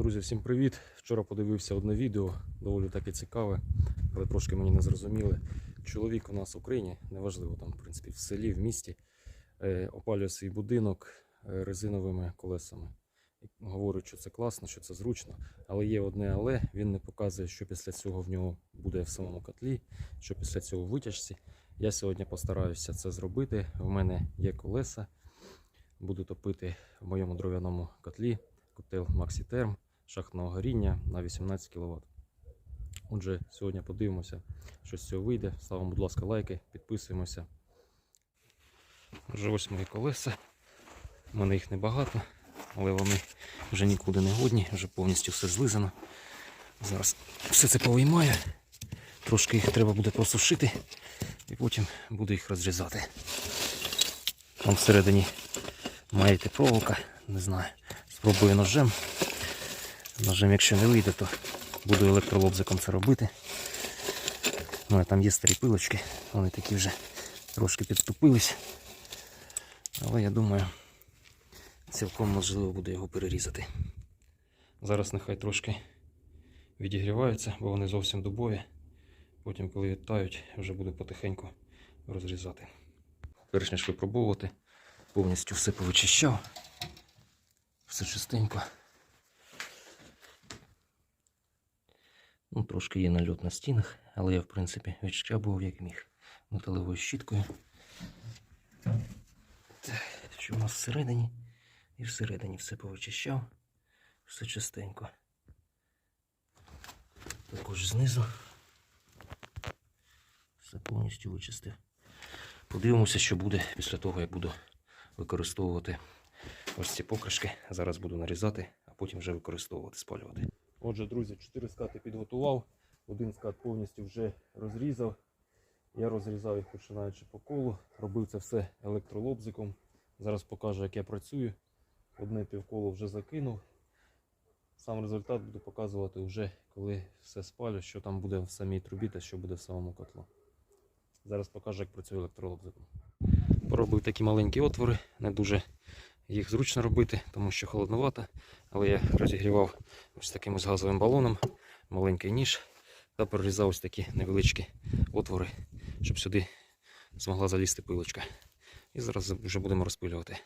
Друзі, всім привіт! Вчора подивився одне відео, доволі таке цікаве, але трошки мені не зрозуміли. Чоловік у нас в Україні, неважливо там, в принципі, в селі, в місті, е, опалює свій будинок е, резиновими колесами. Говорить, що це класно, що це зручно, але є одне але він не показує, що після цього в нього буде в самому котлі, що після цього в витяжці. Я сьогодні постараюся це зробити. В мене є колеса, буду топити в моєму дров'яному котлі котел Maxiterm шахтного горіння на 18 кВт. Отже, сьогодні подивимося, що з цього вийде. Ставимо, будь ласка, лайки, підписуємося. Вже ось мої колеса. У мене їх небагато, але вони вже нікуди не годні, вже повністю все злизано. Зараз все це повиймаю. Трошки їх треба буде просушити і потім буду їх розрізати. Там всередині має йти проволока, не знаю. Спробую ножем. Ножем, якщо не вийде, то буду електролобзиком це робити. Ну, а там є старі пилочки, вони такі вже трошки підтупились. Але я думаю, цілком можливо буде його перерізати. Зараз нехай трошки відігріваються, бо вони зовсім дубові. Потім, коли відтають, вже буду потихеньку розрізати. Перш ніж випробовувати, повністю все повичищав. Все чистенько. Ну, трошки є нальот на стінах, але я, в принципі, відщабував як міг. Металевою щіткою. Так, що у нас всередині? І всередині все повичищав. Все чистенько. Також знизу. Все повністю вичистив. Подивимося, що буде після того, як буду використовувати ось ці покришки. Зараз буду нарізати, а потім вже використовувати, спалювати. Отже, друзі, 4 скати підготував. Один скат повністю вже розрізав. Я розрізав їх починаючи по колу. Робив це все електролобзиком. Зараз покажу, як я працюю. Одне півколо вже закинув. Сам результат буду показувати вже, коли все спалю, що там буде в самій трубі та що буде в самому котлу. Зараз покажу, як працює електролобзиком. Поробив такі маленькі отвори, не дуже їх зручно робити, тому що холодновато. Але я розігрівав ось таким ось газовим балоном, маленький ніж та прорізав ось такі невеличкі отвори, щоб сюди змогла залізти пилочка. І зараз вже будемо розпилювати.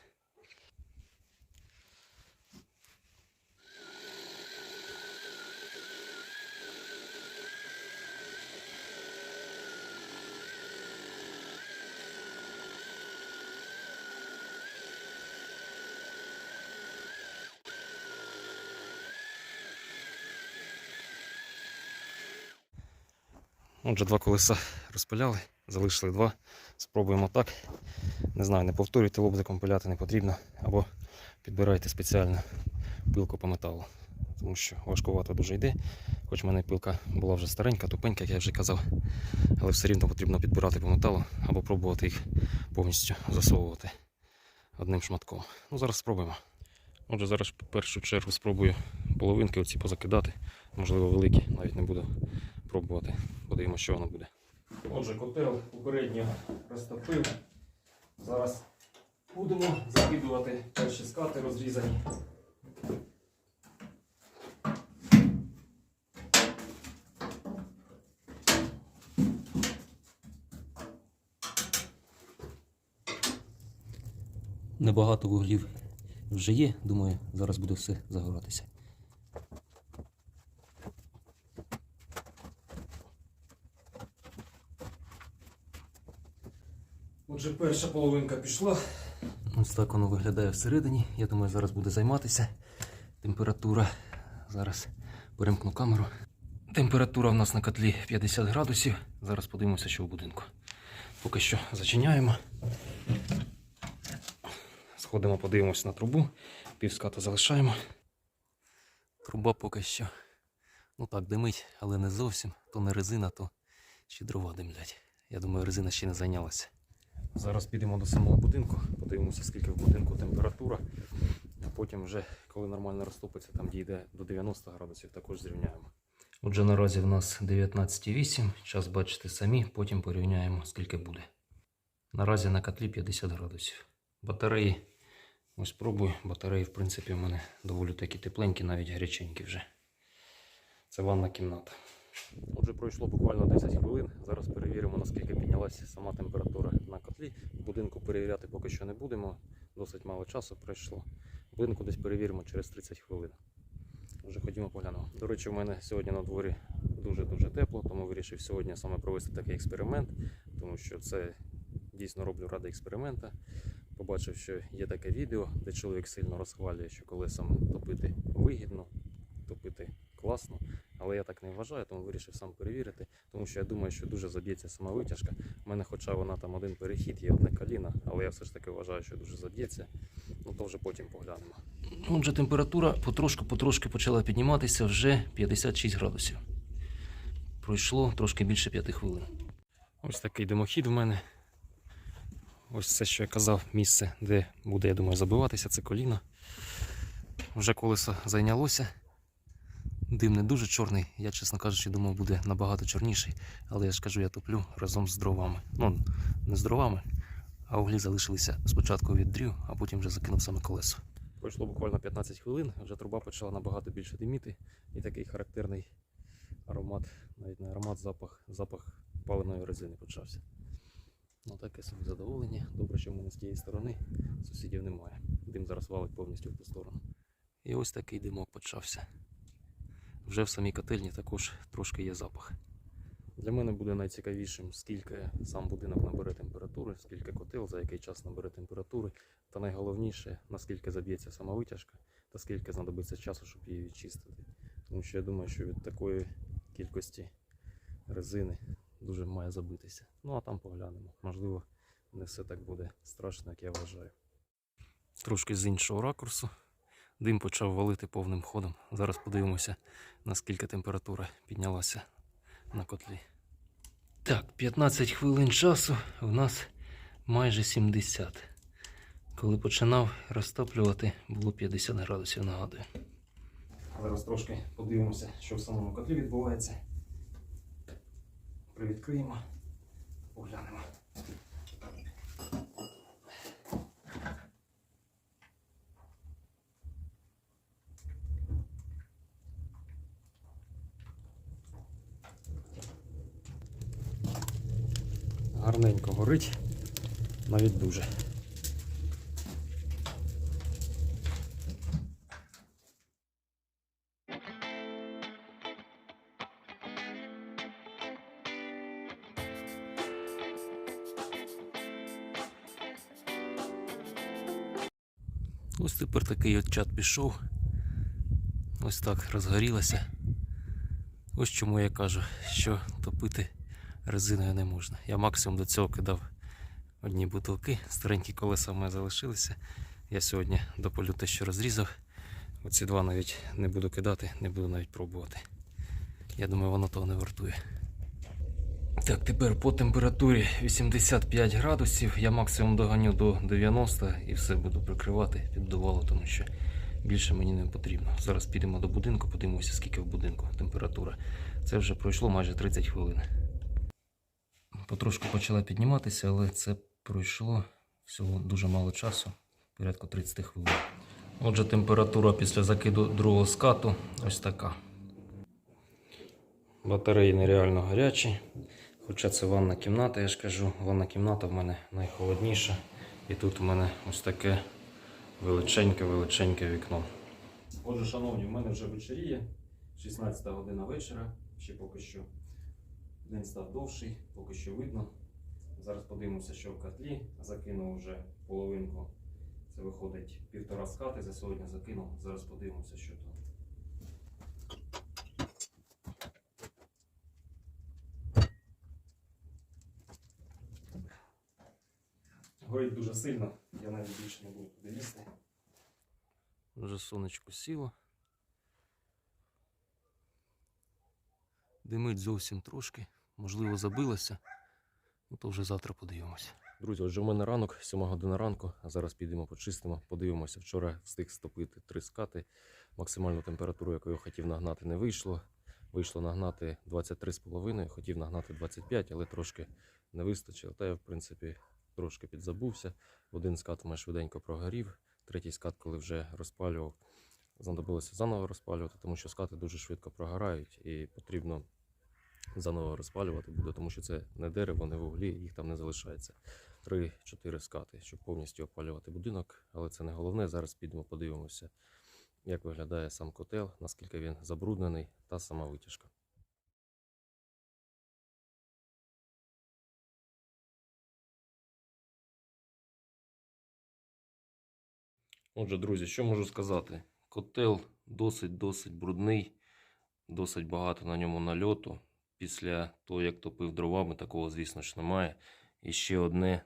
Отже, два колеса розпиляли, залишили два. Спробуємо так. Не знаю, не повторюйте лобзиком пиляти не потрібно. Або підбирайте спеціально пилку по металу. Тому що важкувато дуже йде. Хоч в мене пилка була вже старенька, тупенька, як я вже казав. Але все рівно потрібно підбирати по металу або пробувати їх повністю засовувати одним шматком. Ну, зараз спробуємо. Отже, зараз в першу чергу спробую половинки оці позакидати. Можливо, великі, навіть не буду пробувати. Подивимося, що воно буде. Отже, котел попередньо розтопив. Зараз будемо закидувати перші скати розрізані. Небагато вуглів вже є, думаю, зараз буде все загоратися. Отже, перша половинка пішла. Ось так воно виглядає всередині. Я думаю, зараз буде займатися. Температура. Зараз перемкну камеру. Температура в нас на котлі 50 градусів. Зараз подивимося, що в будинку. Поки що зачиняємо. Сходимо, подивимося на трубу. Півската залишаємо. Труба поки що. Ну так, димить, але не зовсім. То не резина, то ще дрова димлять. Я думаю, резина ще не зайнялася. Зараз підемо до самого будинку, подивимося, скільки в будинку температура. Потім вже, коли нормально розтопиться, там дійде до 90 градусів, також зрівняємо. Отже, наразі в нас 19,8. Час бачите самі, потім порівняємо, скільки буде. Наразі на котлі 50 градусів. Батареї Ось пробую. Батареї, в принципі, в мене доволі такі тепленькі, навіть гаряченькі вже. Це ванна кімната. Отже, пройшло буквально 10 хвилин. Зараз перевіримо, наскільки піднялася сама температура на котлі. Будинку перевіряти поки що не будемо. Досить мало часу пройшло. Будинку десь перевіримо через 30 хвилин. Вже ходімо поглянемо. До речі, в мене сьогодні на дворі дуже-дуже тепло, тому вирішив сьогодні саме провести такий експеримент, тому що це дійсно роблю ради експеримента. Побачив, що є таке відео, де чоловік сильно розхвалює, що колесами топити вигідно, топити класно. Але я так не вважаю, тому вирішив сам перевірити, тому що я думаю, що дуже заб'ється сама витяжка. У мене, хоча вона там один перехід, є одне коліно, але я все ж таки вважаю, що дуже заб'ється. Ну то вже потім поглянемо. Отже, температура потрошку-потрошки почала підніматися вже 56 градусів. Пройшло трошки більше 5 хвилин. Ось такий димохід в мене. Ось це, що я казав, місце, де буде, я думаю, забиватися, це коліно. Вже колесо зайнялося. Дим не дуже чорний, я, чесно кажучи, думав, буде набагато чорніший. Але я ж кажу, я топлю разом з дровами. Ну, не з дровами, а углі залишилися спочатку від дрів, а потім вже закинув саме колесо. Пройшло буквально 15 хвилин, вже труба почала набагато більше диміти. І такий характерний аромат, навіть не аромат, запах, запах паленої резини почався. Ну таке собі задоволення. Добре, що в мене з тієї сторони сусідів немає. Дим зараз валить повністю в ту сторону. І ось такий димок почався. Вже в самій котельні також трошки є запах. Для мене буде найцікавішим, скільки сам будинок набере температури, скільки котел, за який час набере температури, та найголовніше, наскільки заб'ється сама витяжка, та скільки знадобиться часу, щоб її відчистити. Тому що я думаю, що від такої кількості резини дуже має забитися. Ну а там поглянемо. Можливо, не все так буде страшно, як я вважаю. Трошки з іншого ракурсу. Дим почав валити повним ходом. Зараз подивимося, наскільки температура піднялася на котлі. Так, 15 хвилин часу у нас майже 70. Коли починав розтоплювати, було 50 градусів, нагадую. Зараз трошки подивимося, що в самому котлі відбувається. Привідкриємо, поглянемо. Гарненько горить, навіть дуже. Ось тепер такий от чат пішов. Ось так розгорілося. Ось чому я кажу, що топити резиною не можна. Я максимум до цього кидав одні бутилки, старенькі колеса в мене залишилися. Я сьогодні дополю те, що розрізав. Оці два навіть не буду кидати, не буду навіть пробувати. Я думаю, воно того не вартує. Так, тепер по температурі 85 градусів. Я максимум доганю до 90 і все буду прикривати, піддувало, тому що більше мені не потрібно. Зараз підемо до будинку, подивимося, скільки в будинку температура. Це вже пройшло майже 30 хвилин. Потрошку почала підніматися, але це пройшло всього дуже мало часу, порядку 30 хвилин. Отже, температура після закиду другого скату ось така. Батареї нереально гарячі. Хоча це ванна кімната, я ж кажу, ванна кімната в мене найхолодніша. І тут у мене ось таке величеньке-величеньке вікно. Отже, шановні, в мене вже вечеріє. 16 година вечора. Ще поки що день став довший, поки що видно. Зараз подивимося, що в котлі. Закинув вже половинку. Це виходить півтора скати. За сьогодні закинув. Зараз подивимося, що тут. Горить дуже сильно, я навіть більше не буду туди лізти. Вже сонечко сіло. Димить зовсім трошки, можливо, забилося. Ну то вже завтра подивимося. Друзі, отже, в мене ранок, 7 година ранку, а зараз підемо почистимо, подивимося. Вчора встиг стопити три скати. Максимальну температуру, яку я хотів нагнати, не вийшло. Вийшло нагнати 23,5, хотів нагнати 25, але трошки не вистачило. Та я, в принципі, трошки підзабувся. Один скат у мене швиденько прогорів. третій скат, коли вже розпалював, знадобилося заново розпалювати, тому що скати дуже швидко прогорають і потрібно заново розпалювати буде, тому що це не дерево, не вуглі, їх там не залишається. Три-чотири скати, щоб повністю опалювати будинок, але це не головне. Зараз підемо подивимося, як виглядає сам котел, наскільки він забруднений та сама витяжка. Отже, друзі, що можу сказати? Котел досить-досить брудний, досить багато на ньому нальоту. Після того, як топив дровами, такого, звісно ж, немає. І ще одне,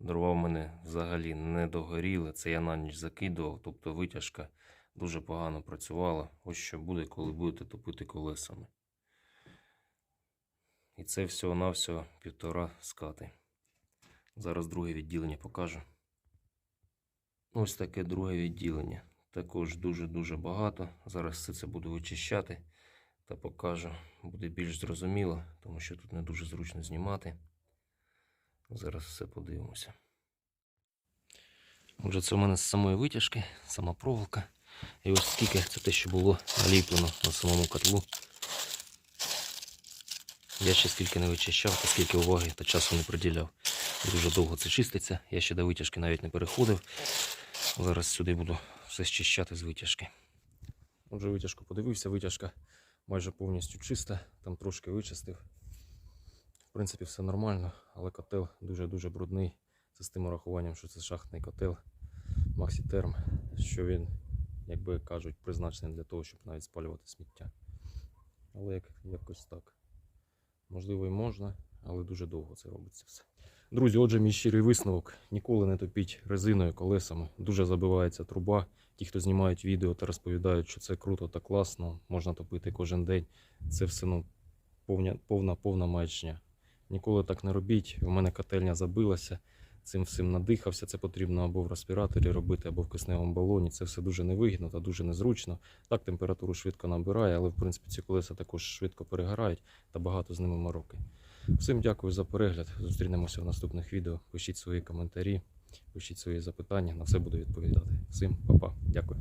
дрова в мене взагалі не догоріли. Це я на ніч закидував, тобто витяжка дуже погано працювала. Ось що буде, коли будете топити колесами. І це всього-навсього півтора скати. Зараз друге відділення покажу. Ось таке друге відділення. Також дуже-дуже багато. Зараз все це буду вичищати та покажу. Буде більш зрозуміло, тому що тут не дуже зручно знімати. Зараз все подивимося. Отже, це у мене з самої витяжки, сама проволока. І ось скільки це те, що було наліплено на самому котлу. Я ще скільки не вичищав, та скільки уваги та часу не приділяв. Дуже довго це чиститься. Я ще до витяжки навіть не переходив. Зараз сюди буду все щищати з витяжки. Отже, витяжку подивився, витяжка майже повністю чиста, там трошки вичистив. В принципі, все нормально, але котел дуже-дуже брудний. Це з тим урахуванням, що це шахтний котел Максітерм, що він, як би кажуть, призначений для того, щоб навіть спалювати сміття. Але як, якось так. Можливо, і можна, але дуже довго це робиться все. Друзі, отже, мій щирий висновок. Ніколи не топіть резиною, колесами. Дуже забивається труба. Ті, хто знімають відео та розповідають, що це круто та класно, можна топити кожен день. Це все ну, повня, повна, повна маячня. Ніколи так не робіть. У мене котельня забилася, цим всім надихався. Це потрібно або в респіраторі робити, або в кисневому балоні. Це все дуже невигідно та дуже незручно. Так, температуру швидко набирає, але в принципі ці колеса також швидко перегорають та багато з ними мороки. Всім дякую за перегляд. Зустрінемося в наступних відео. Пишіть свої коментарі, пишіть свої запитання. На все буду відповідати. Всім па-па. Дякую.